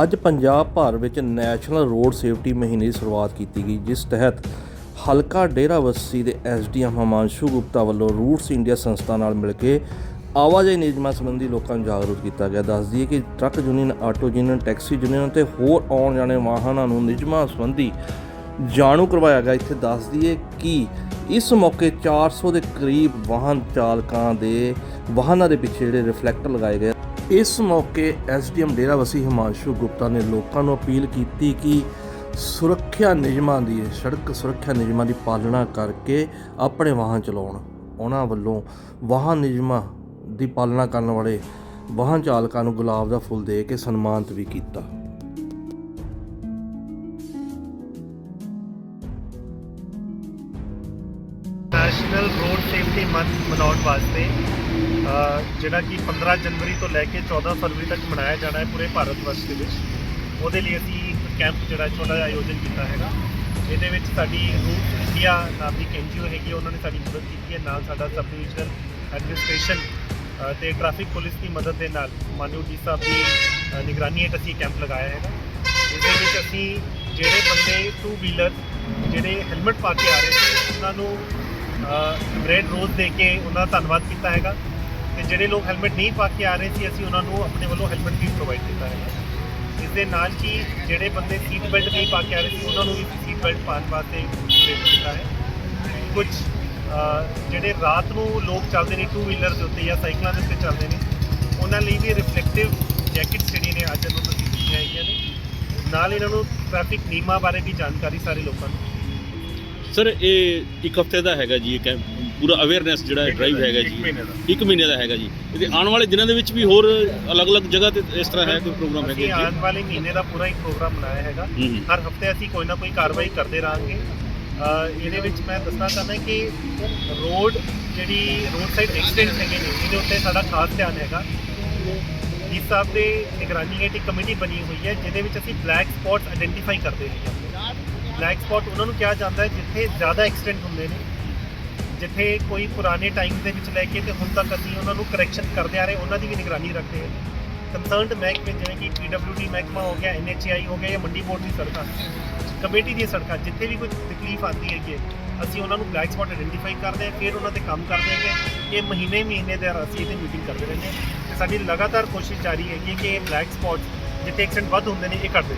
ਅੱਜ ਪੰਜਾਬ ਭਰ ਵਿੱਚ ਨੈਸ਼ਨਲ ਰੋਡ ਸੇਫਟੀ ਮਹੀਨੇ ਦੀ ਸ਼ੁਰੂਆਤ ਕੀਤੀ ਗਈ, ਜਿਸ ਤਹਿਤ ਹਲਕਾ ਡੇਰਾਬੱਸੀ ਦੇ ਐਸਡੀਐਮ ਹਮਾਂਸ਼ੂ ਗੁਪਤਾ ਵੱਲੋਂ ਰੂਟਸ ਇੰਡੀਆ ਸੰਸਥਾ ਨਾਲ ਮਿਲ ਕੇ ਆਵਾਜਾਈ ਨਿਯਮਾਂ ਸੰਬੰਧੀ ਲੋਕਾਂ ਨੂੰ ਜਾਗਰੂਕ ਕੀਤਾ ਗਿਆ। ਦੱਸ ਦਈਏ ਕਿ truck union, auto union, taxi union ਤੇ ਹੋਰ ਆਉਣ ਜਾਣੇ ਵਾਹਨਾਂ ਨੂੰ ਨਿਯਮਾਂ ਸੰਬੰਧੀ ਜਾਣੂ ਕਰਵਾਇਆ ਗਿਆ। ਇੱਥੇ ਦੱਸ ਦਈਏ ਕਿ ਇਸ ਮੌਕੇ 400 ਦੇ ਕਰੀਬ ਵਾਹਨ ਚਾਲਕਾਂ ਦੇ ਵਾਹਨਾਂ ਦੇ ਪਿੱਛੇ ਜਿਹੜੇ ਰਿਫਲੈਕਟਰ ਲਗਾਏ ਗਏ ਇਸ ਮੌਕੇ ਐਸਡੀਐਮ ਡੇਰਾਬਸੀ ਹਿਮਾਂਸ਼ੂ ਗੁਪਤਾ ਨੇ ਲੋਕਾਂ ਨੂੰ ਅਪੀਲ ਕੀਤੀ ਕਿ ਸੁਰੱਖਿਆ ਨਿਯਮਾਂ ਦੀ, ਸੜਕ ਸੁਰੱਖਿਆ ਨਿਯਮਾਂ ਦੀ ਪਾਲਣਾ ਕਰਕੇ ਆਪਣੇ ਵਾਹਨ ਚਲਾਉਣ। ਉਹਨਾਂ ਵੱਲੋਂ ਵਾਹਨ ਨਿਯਮਾਂ ਦੀ ਪਾਲਣਾ ਕਰਨ ਵਾਲੇ ਵਾਹਨ ਚਾਲਕਾਂ ਨੂੰ ਗੁਲਾਬ ਦਾ ਫੁੱਲ ਦੇ ਕੇ ਸਨਮਾਨਿਤ ਵੀ ਕੀਤਾ। ਨੈਸ਼ਨਲ ਰੋਡ ਸੇਫਟੀ ਮੰਥ ਮਨਾਉਣ ਵਾਸਤੇ ਜਿਹੜਾ ਕਿ 15 ਜਨਵਰੀ ਤੋਂ ਲੈ ਕੇ 14 ਫਰਵਰੀ ਤੱਕ ਮਨਾਇਆ ਜਾਣਾ ਹੈ ਪੂਰੇ ਭਾਰਤ ਵਰਸ਼ ਦੇ ਵਿੱਚ। ਉਹਦੇ ਲਈ ਅਸੀਂ ਇੱਕ ਕੈਂਪ ਜਿਹੜਾ ਛੋਟਾ ਜਿਹਾ ਆਯੋਜਨ ਕੀਤਾ ਹੈਗਾ। ਇਹਦੇ ਵਿੱਚ ਸਾਡੀ ਰੂਟ ਇੰਡੀਆ ਨਾਮ ਦੀ ਐਨਜੀਓ ਹੈਗੀ ਉਹਨਾਂ ਨੇ ਸਾਡੀ ਮਦਦ ਕੀਤੀ ਹੈ। ਨਾਲ ਸਾਡਾ ਸਬ ਡਿਵੀਜ਼ਨਲ ਐਡਮਿਨਿਸਟ੍ਰੇਸ਼ਨ ਅ, ਤੇ ਟ੍ਰੈਫਿਕ ਪੁਲਿਸ ਦੀ ਮਦਦ ਦੇ ਨਾਲ ਮਾਨਯੋਗ ਡੀ ਸਾਹਿਬ ਦੀ ਨਿਗਰਾਨੀ ਹੇਠ ਅਸੀਂ ਕੈਂਪ ਲਗਾਇਆ ਹੈਗਾ। ਇਸ ਦੇ ਵਿੱਚ ਅਸੀਂ ਜਿਹੜੇ ਬੰਦੇ ਟੂ ਵੀਲਰ ਜਿਹੜੇ ਹੈਲਮਟ ਪਾ ਕੇ ਆ ਰਹੇ ਸੀ ਉਹਨਾਂ ਨੂੰ ਰੈੱਡ ਰੋਜ਼ ਦੇ ਕੇ ਉਹਨਾਂ ਦਾ ਧੰਨਵਾਦ ਕੀਤਾ ਹੈਗਾ। ਤੇ ਜਿਹੜੇ ਲੋਕ ਹੈਲਮਟ ਨਹੀਂ ਪਾ ਕੇ ਆ ਰਹੇ ਸੀ, ਅਸੀਂ ਉਹਨਾਂ ਨੂੰ ਆਪਣੇ ਵੱਲੋਂ ਹੈਲਮਟ ਵੀ ਪ੍ਰੋਵਾਈਡ ਕੀਤਾ ਹੈਗਾ ਇਸ ਦੇ ਨਾਲ ਹੀ ਜਿਹੜੇ ਬੰਦੇ ਸੀਟ ਬੈਲਟ ਨਹੀਂ ਪਾ ਕੇ ਆ ਰਹੇ ਸੀ, ਉਹਨਾਂ ਨੂੰ ਵੀ ਸੀਟ ਬੈਲਟ ਪਾਉਣ ਵਾਸਤੇ ਪ੍ਰੇਰਿਤ ਕੀਤਾ ਹੈ। ਕੁਝ ਜਿਹੜੇ ਰਾਤ ਨੂੰ ਲੋਕ ਚੱਲਦੇ ਨੇ ਟੂ ਵੀਲਰ ਦੇ ਉੱਤੇ ਜਾਂ ਸਾਈਕਲਾਂ ਦੇ ਉੱਤੇ ਚੱਲਦੇ ਨੇ, ਉਹਨਾਂ ਲਈ ਵੀ ਰਿਫਲੈਕਟਿਵ ਜੈਕਟਸ ਜਿਹੜੀ ਨੇ ਅੱਜ ਇਹਨਾਂ ਨੂੰ ਦਿੱਤੀਆਂ ਹੈਗੀਆਂ ਨੇ। ਨਾਲ ਇਹਨਾਂ ਨੂੰ ਟ੍ਰੈਫਿਕ ਨਿਯਮਾਂ ਬਾਰੇ ਵੀ ਜਾਣਕਾਰੀ ਸਾਰੇ ਲੋਕਾਂ ਨੂੰ। ਸਰ ਇਹ ਇੱਕ ਹਫ਼ਤੇ ਦਾ ਹੈਗਾ ਜੀ, ਇਹ ਕੈਂਪ ਪੂਰਾ ਅਵੇਅਰਨੈਸ ਜਿਹੜਾ ਡਰਾਈਵ ਹੈਗਾ ਜੀ। ਇੱਕ ਮਹੀਨੇ ਦਾ। ਹੈਗਾ ਜੀ। ਇਹਦੇ ਆਉਣ ਵਾਲੇ ਦਿਨਾਂ ਦੇ ਵਿੱਚ ਵੀ ਹੋਰ ਅਲੱਗ-ਅਲੱਗ ਜਗ੍ਹਾ ਤੇ ਇਸ ਤਰ੍ਹਾਂ ਹੈ ਕੋਈ ਪ੍ਰੋਗਰਾਮ ਹੈਗਾ ਆਉਣ ਵਾਲੇ ਮਹੀਨੇ ਦਾ ਪੂਰਾ ਇੱਕ ਪ੍ਰੋਗਰਾਮ ਬਣਾਇਆ ਹੈਗਾ। ਜੀ ਹਰ ਹਫ਼ਤੇ ਅਸੀਂ ਕੋਈ ਨਾ ਕੋਈ ਕਾਰਵਾਈ ਕਰਦੇ ਰਹਾਂਗੇ। ਇਹਦੇ ਵਿੱਚ ਮੈਂ ਦੱਸਣਾ ਚਾਹੁੰਦਾ ਕਿ ਰੋਡ ਜਿਹੜੀ ਰੋਡ ਸਾਈਡ ਐਕਸੀਡੈਂਟ ਹੈਗੇ ਨੇ ਇਹਦੇ ਉੱਤੇ ਸਾਡਾ ਖਾਸ ਧਿਆਨ ਹੈਗਾ। ਇਸ ਸਾਹਿਬ ਦੇ ਨਿਗਰਾਨੀ ਹੇਠ ਇੱਕ ਕਮੇਟੀ ਬਣੀ ਹੋਈ ਹੈ ਜਿਹਦੇ ਵਿੱਚ ਅਸੀਂ ਬਲੈਕ ਸਪੌਟਸ ਆਇਡੈਂਟੀਫਾਈ ਕਰਦੇ ਹਾਂ ਬਲੈਕ ਸਪੌਟ ਉਹਨਾਂ ਨੂੰ ਕਿਹਾ ਜਾਂਦਾ ਹੈ ਜਿੱਥੇ ਜ਼ਿਆਦਾ ਐਕਸੀਡੈਂਟ ਹੁੰਦੇ ਨੇ। ਜਿੱਥੇ ਕੋਈ ਪੁਰਾਣੇ ਟਾਈਮ ਦੇ ਵਿੱਚ ਲੈ ਕੇ ਤੇ ਹੁਣ ਤੱਕ ਅਸੀਂ ਉਹਨਾਂ ਨੂੰ ਕਰੈਕਸ਼ਨ ਕਰਦੇ ਆ ਰਹੇ ਉਹਨਾਂ ਦੀ ਵੀ ਨਿਗਰਾਨੀ ਰੱਖਦੇ ਹਾਂ ਕੰਸਰਨਡ ਮਹਿਕਮੇ ਜਿਵੇਂ ਕਿ ਪੀਡਬਲਯੂਡੀ ਮਹਿਕਮਾ ਹੋ ਗਿਆ ਐਨਐਚਆਈ ਹੋ ਗਿਆ ਜਾਂ ਮੰਡੀ ਬੋਰਡ ਦੀ ਸੜਕਾਂ ਕਮੇਟੀ ਦੀਆਂ ਸੜਕਾਂ ਜਿੱਥੇ ਵੀ ਕੋਈ ਤਕਲੀਫ ਆਉਂਦੀ ਹੈਗੀ ਹੈ, ਅਸੀਂ ਉਹਨਾਂ ਨੂੰ ਬਲੈਕ ਸਪੌਟ ਆਇਡੈਂਟੀਫਾਈ ਕਰਦੇ ਹਾਂ ਫਿਰ ਉਹਨਾਂ ਤੇ ਕੰਮ ਕਰਦੇ ਹੈਗੇ ਇਹ ਮਹੀਨੇ ਮਹੀਨੇ ਦੇ ਅਸੀਂ ਇਹਦੀ ਮੀਟਿੰਗ ਕਰਦੇ ਰਹਿੰਦੇ ਹਾਂ ਤੇ ਸਾਡੀ ਲਗਾਤਾਰ ਕੋਸ਼ਿਸ਼ ਜਾਰੀ ਹੈਗੀ ਹੈ ਕਿ ਇਹ ਬਲੈਕ ਸਪੌਟ ਜਿੱਥੇ ਐਕਸੀਡੈਂਟ ਵੱਧ ਹੁੰਦੇ ਨੇ ਇਹ ਕੱਢ ਦੇ